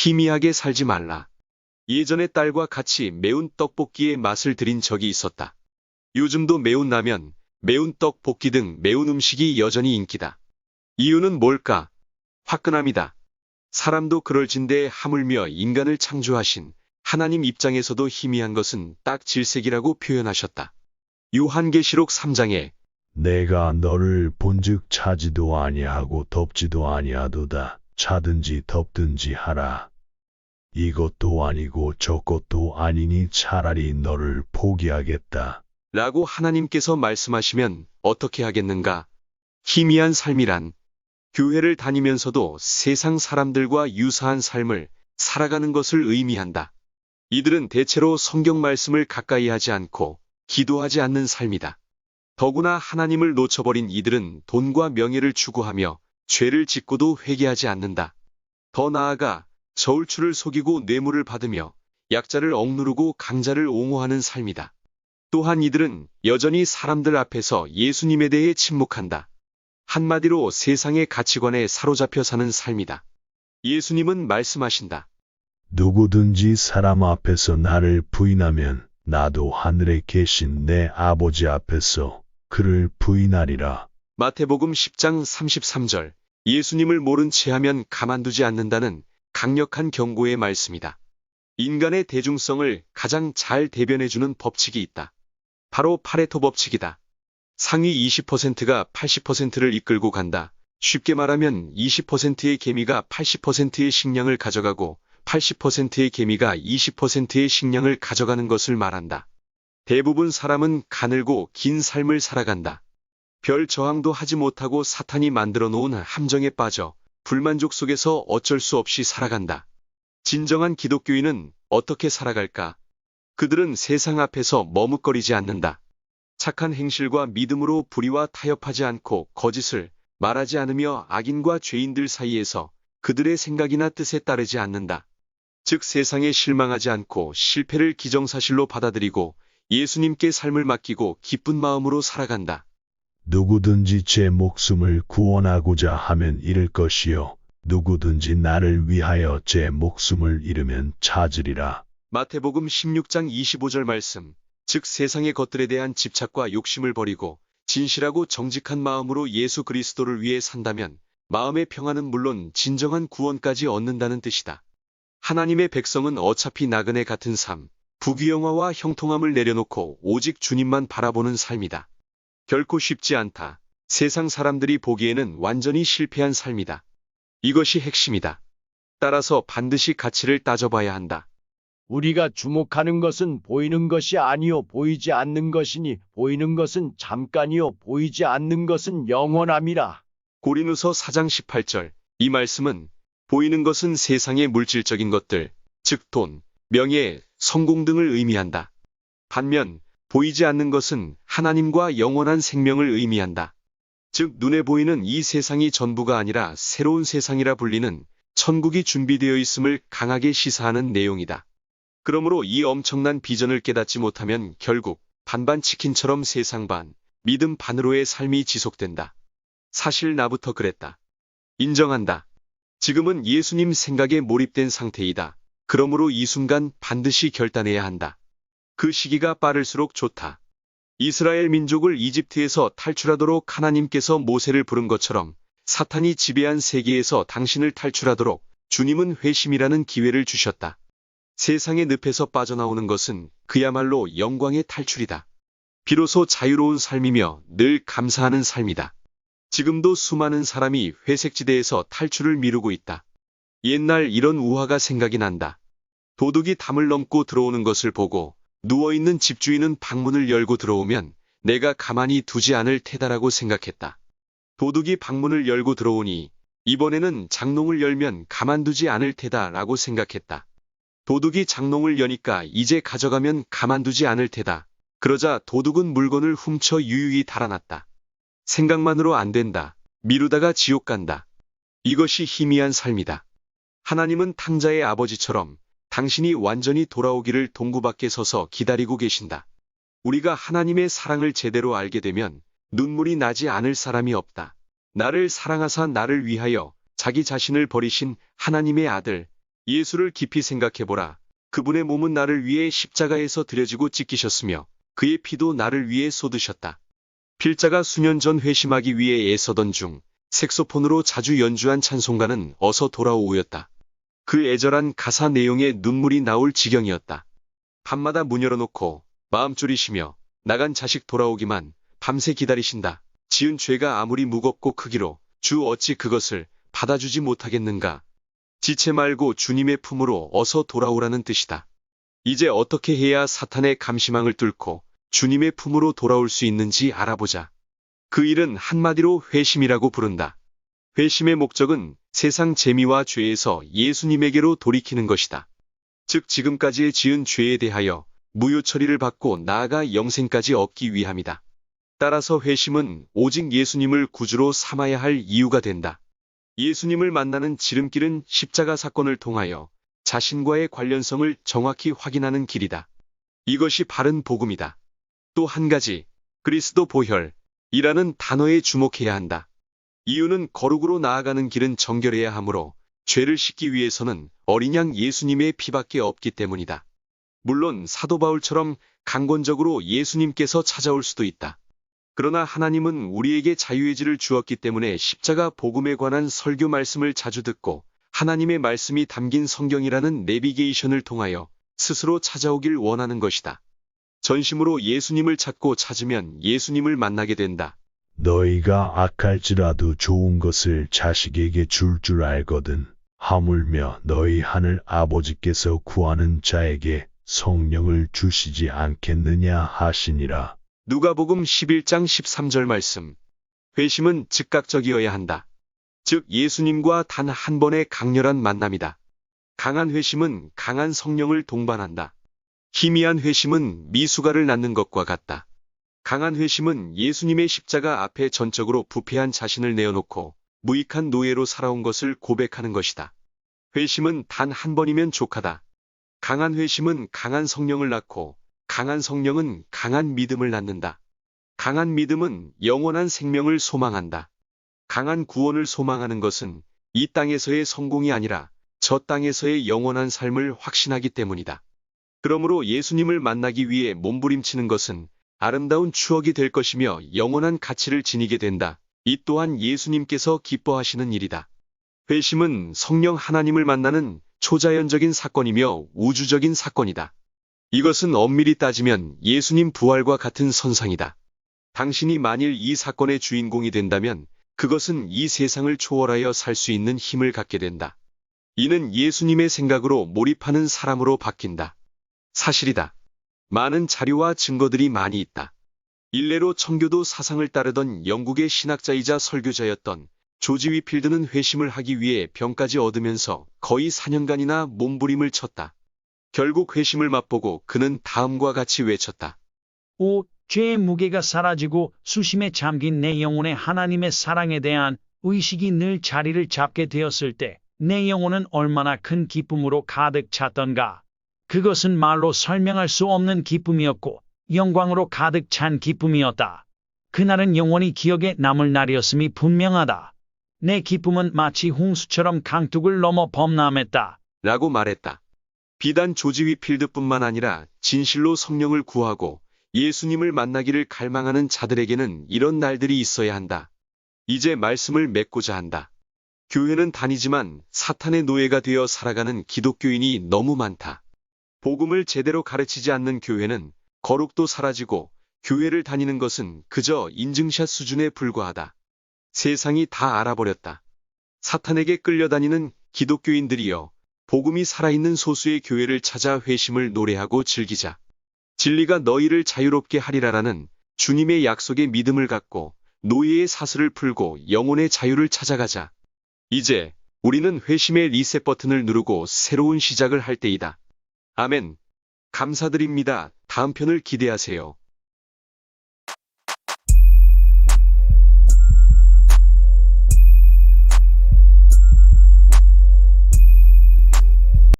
희미하게 살지 말라. 예전에 딸과 같이 매운 떡볶이의 맛을 들인 적이 있었다. 요즘도 매운 라면, 매운 떡볶이 등 매운 음식이 여전히 인기다. 이유는 뭘까? 화끈함이다. 사람도 그럴 진데 하물며 인간을 창조하신 하나님 입장에서도 희미한 것은 딱 질색이라고 표현하셨다. 요한계시록 3장에 내가 너를 본즉 차지도 아니하고 덥지도 아니하도다. 차든지 덥든지 하라. 이것도 아니고 저것도 아니니 차라리 너를 포기하겠다. 라고 하나님께서 말씀하시면 어떻게 하겠는가? 희미한 삶이란 교회를 다니면서도 세상 사람들과 유사한 삶을 살아가는 것을 의미한다. 이들은 대체로 성경 말씀을 가까이 하지 않고 기도하지 않는 삶이다. 더구나 하나님을 놓쳐버린 이들은 돈과 명예를 추구하며 죄를 짓고도 회개하지 않는다. 더 나아가 저울추를 속이고 뇌물을 받으며 약자를 억누르고 강자를 옹호하는 삶이다. 또한 이들은 여전히 사람들 앞에서 예수님에 대해 침묵한다. 한마디로 세상의 가치관에 사로잡혀 사는 삶이다. 예수님은 말씀하신다. 누구든지 사람 앞에서 나를 부인하면 나도 하늘에 계신 내 아버지 앞에서 그를 부인하리라. 마태복음 10장 33절 예수님을 모른 채 하면 가만두지 않는다는 강력한 경고의 말씀이다. 인간의 대중성을 가장 잘 대변해주는 법칙이 있다. 바로 파레토 법칙이다. 상위 20%가 80%를 이끌고 간다. 쉽게 말하면 20%의 개미가 80%의 식량을 가져가고 80%의 개미가 20%의 식량을 가져가는 것을 말한다. 대부분 사람은 가늘고 긴 삶을 살아간다. 별 저항도 하지 못하고 사탄이 만들어 놓은 함정에 빠져 불만족 속에서 어쩔 수 없이 살아간다. 진정한 기독교인은 어떻게 살아갈까? 그들은 세상 앞에서 머뭇거리지 않는다. 착한 행실과 믿음으로 불의와 타협하지 않고 거짓을 말하지 않으며 악인과 죄인들 사이에서 그들의 생각이나 뜻에 따르지 않는다. 즉 세상에 실망하지 않고 실패를 기정사실로 받아들이고 예수님께 삶을 맡기고 기쁜 마음으로 살아간다. 누구든지 제 목숨을 구원하고자 하면 잃을 것이요. 누구든지 나를 위하여 제 목숨을 잃으면 찾으리라. 마태복음 16장 25절 말씀. 즉 세상의 것들에 대한 집착과 욕심을 버리고 진실하고 정직한 마음으로 예수 그리스도를 위해 산다면 마음의 평안은 물론 진정한 구원까지 얻는다는 뜻이다. 하나님의 백성은 어차피 나그네 같은 삶, 부귀영화와 형통함을 내려놓고 오직 주님만 바라보는 삶이다. 결코 쉽지 않다. 세상 사람들이 보기에는 완전히 실패한 삶이다. 이것이 핵심이다. 따라서 반드시 가치를 따져봐야 한다. 우리가 주목하는 것은 보이는 것이 아니요 보이지 않는 것이니 보이는 것은 잠깐이요 보이지 않는 것은 영원함이라. 고린후서 4장 18절. 이 말씀은 보이는 것은 세상의 물질적인 것들, 즉 돈, 명예, 성공 등을 의미한다. 반면 보이지 않는 것은 하나님과 영원한 생명을 의미한다. 즉 눈에 보이는 이 세상이 전부가 아니라 새로운 세상이라 불리는 천국이 준비되어 있음을 강하게 시사하는 내용이다. 그러므로 이 엄청난 비전을 깨닫지 못하면 결국 반반 치킨처럼 세상 반, 믿음 반으로의 삶이 지속된다. 사실 나부터 그랬다. 인정한다. 지금은 예수님 생각에 몰입된 상태이다. 그러므로 이 순간 반드시 결단해야 한다. 그 시기가 빠를수록 좋다. 이스라엘 민족을 이집트에서 탈출하도록 하나님께서 모세를 부른 것처럼 사탄이 지배한 세계에서 당신을 탈출하도록 주님은 회심이라는 기회를 주셨다. 세상의 늪에서 빠져나오는 것은 그야말로 영광의 탈출이다. 비로소 자유로운 삶이며 늘 감사하는 삶이다. 지금도 수많은 사람이 회색지대에서 탈출을 미루고 있다. 옛날 이런 우화가 생각이 난다. 도둑이 담을 넘고 들어오는 것을 보고 누워있는 집주인은 방문을 열고 들어오면 내가 가만히 두지 않을 테다라고 생각했다. 도둑이 방문을 열고 들어오니 이번에는 장롱을 열면 가만두지 않을 테다라고 생각했다. 도둑이 장롱을 여니까 이제 가져가면 가만두지 않을 테다. 그러자 도둑은 물건을 훔쳐 유유히 달아났다. 생각만으로 안 된다. 미루다가 지옥 간다. 이것이 희미한 삶이다. 하나님은 탕자의 아버지처럼 당신이 완전히 돌아오기를 동구 밖에 서서 기다리고 계신다. 우리가 하나님의 사랑을 제대로 알게 되면 눈물이 나지 않을 사람이 없다. 나를 사랑하사 나를 위하여 자기 자신을 버리신 하나님의 아들 예수를 깊이 생각해보라. 그분의 몸은 나를 위해 십자가에서 들여지고 찢기셨으며 그의 피도 나를 위해 쏟으셨다. 필자가 수년 전 회심하기 위해 애서던 중 색소폰으로 자주 연주한 찬송가는 어서 돌아오였다. 그 애절한 가사 내용에 눈물이 나올 지경이었다. 밤마다 문 열어놓고 마음 졸이시며 나간 자식 돌아오기만 밤새 기다리신다. 지은 죄가 아무리 무겁고 크기로 주 어찌 그것을 받아주지 못하겠는가. 지체 말고 주님의 품으로 어서 돌아오라는 뜻이다. 이제 어떻게 해야 사탄의 감시망을 뚫고 주님의 품으로 돌아올 수 있는지 알아보자. 그 일은 한마디로 회심이라고 부른다. 회심의 목적은 세상 재미와 죄에서 예수님에게로 돌이키는 것이다. 즉 지금까지의 지은 죄에 대하여 무효 처리를 받고 나아가 영생까지 얻기 위함이다. 따라서 회심은 오직 예수님을 구주로 삼아야 할 이유가 된다. 예수님을 만나는 지름길은 십자가 사건을 통하여 자신과의 관련성을 정확히 확인하는 길이다. 이것이 바른 복음이다. 또 한 가지, 그리스도 보혈이라는 단어에 주목해야 한다. 이유는 거룩으로 나아가는 길은 정결해야 하므로 죄를 씻기 위해서는 어린 양 예수님의 피밖에 없기 때문이다. 물론 사도 바울처럼 강권적으로 예수님께서 찾아올 수도 있다. 그러나 하나님은 우리에게 자유의 질을 주었기 때문에 십자가 복음에 관한 설교 말씀을 자주 듣고 하나님의 말씀이 담긴 성경이라는 내비게이션을 통하여 스스로 찾아오길 원하는 것이다. 전심으로 예수님을 찾고 찾으면 예수님을 만나게 된다. 너희가 악할지라도 좋은 것을 자식에게 줄줄 알거든. 하물며 너희 하늘 아버지께서 구하는 자에게 성령을 주시지 않겠느냐 하시니라. 누가복음 11장 13절 말씀. 회심은 즉각적이어야 한다. 즉 예수님과 단 한 번의 강렬한 만남이다. 강한 회심은 강한 성령을 동반한다. 희미한 회심은 미수가를 낳는 것과 같다. 강한 회심은 예수님의 십자가 앞에 전적으로 부패한 자신을 내어놓고 무익한 노예로 살아온 것을 고백하는 것이다. 회심은 단 한 번이면 족하다. 강한 회심은 강한 성령을 낳고 강한 성령은 강한 믿음을 낳는다. 강한 믿음은 영원한 생명을 소망한다. 강한 구원을 소망하는 것은 이 땅에서의 성공이 아니라 저 땅에서의 영원한 삶을 확신하기 때문이다. 그러므로 예수님을 만나기 위해 몸부림치는 것은 아름다운 추억이 될 것이며 영원한 가치를 지니게 된다. 이 또한 예수님께서 기뻐하시는 일이다. 회심은 성령 하나님을 만나는 초자연적인 사건이며 우주적인 사건이다. 이것은 엄밀히 따지면 예수님 부활과 같은 선상이다. 당신이 만일 이 사건의 주인공이 된다면 그것은 이 세상을 초월하여 살 수 있는 힘을 갖게 된다. 이는 예수님의 생각으로 몰입하는 사람으로 바뀐다. 사실이다. 많은 자료와 증거들이 많이 있다. 일례로 청교도 사상을 따르던 영국의 신학자이자 설교자였던 조지 위필드는 회심을 하기 위해 병까지 얻으면서 거의 4년간이나 몸부림을 쳤다. 결국 회심을 맛보고 그는 다음과 같이 외쳤다. 오, 죄의 무게가 사라지고 수심에 잠긴 내 영혼의 하나님의 사랑에 대한 의식이 늘 자리를 잡게 되었을 때 내 영혼은 얼마나 큰 기쁨으로 가득 찼던가. 그것은 말로 설명할 수 없는 기쁨이었고 영광으로 가득 찬 기쁨이었다. 그날은 영원히 기억에 남을 날이었음이 분명하다. 내 기쁨은 마치 홍수처럼 강둑을 넘어 범람했다. 라고 말했다. 비단 조지 위필드뿐만 아니라 진실로 성령을 구하고 예수님을 만나기를 갈망하는 자들에게는 이런 날들이 있어야 한다. 이제 말씀을 맺고자 한다. 교회는 다니지만 사탄의 노예가 되어 살아가는 기독교인이 너무 많다. 복음을 제대로 가르치지 않는 교회는 거룩도 사라지고 교회를 다니는 것은 그저 인증샷 수준에 불과하다. 세상이 다 알아버렸다. 사탄에게 끌려다니는 기독교인들이여 복음이 살아있는 소수의 교회를 찾아 회심을 노래하고 즐기자. 진리가 너희를 자유롭게 하리라라는 주님의 약속에 믿음을 갖고 노예의 사슬을 풀고 영혼의 자유를 찾아가자. 이제 우리는 회심의 리셋 버튼을 누르고 새로운 시작을 할 때이다. 아멘. 감사드립니다. 다음 편을 기대하세요.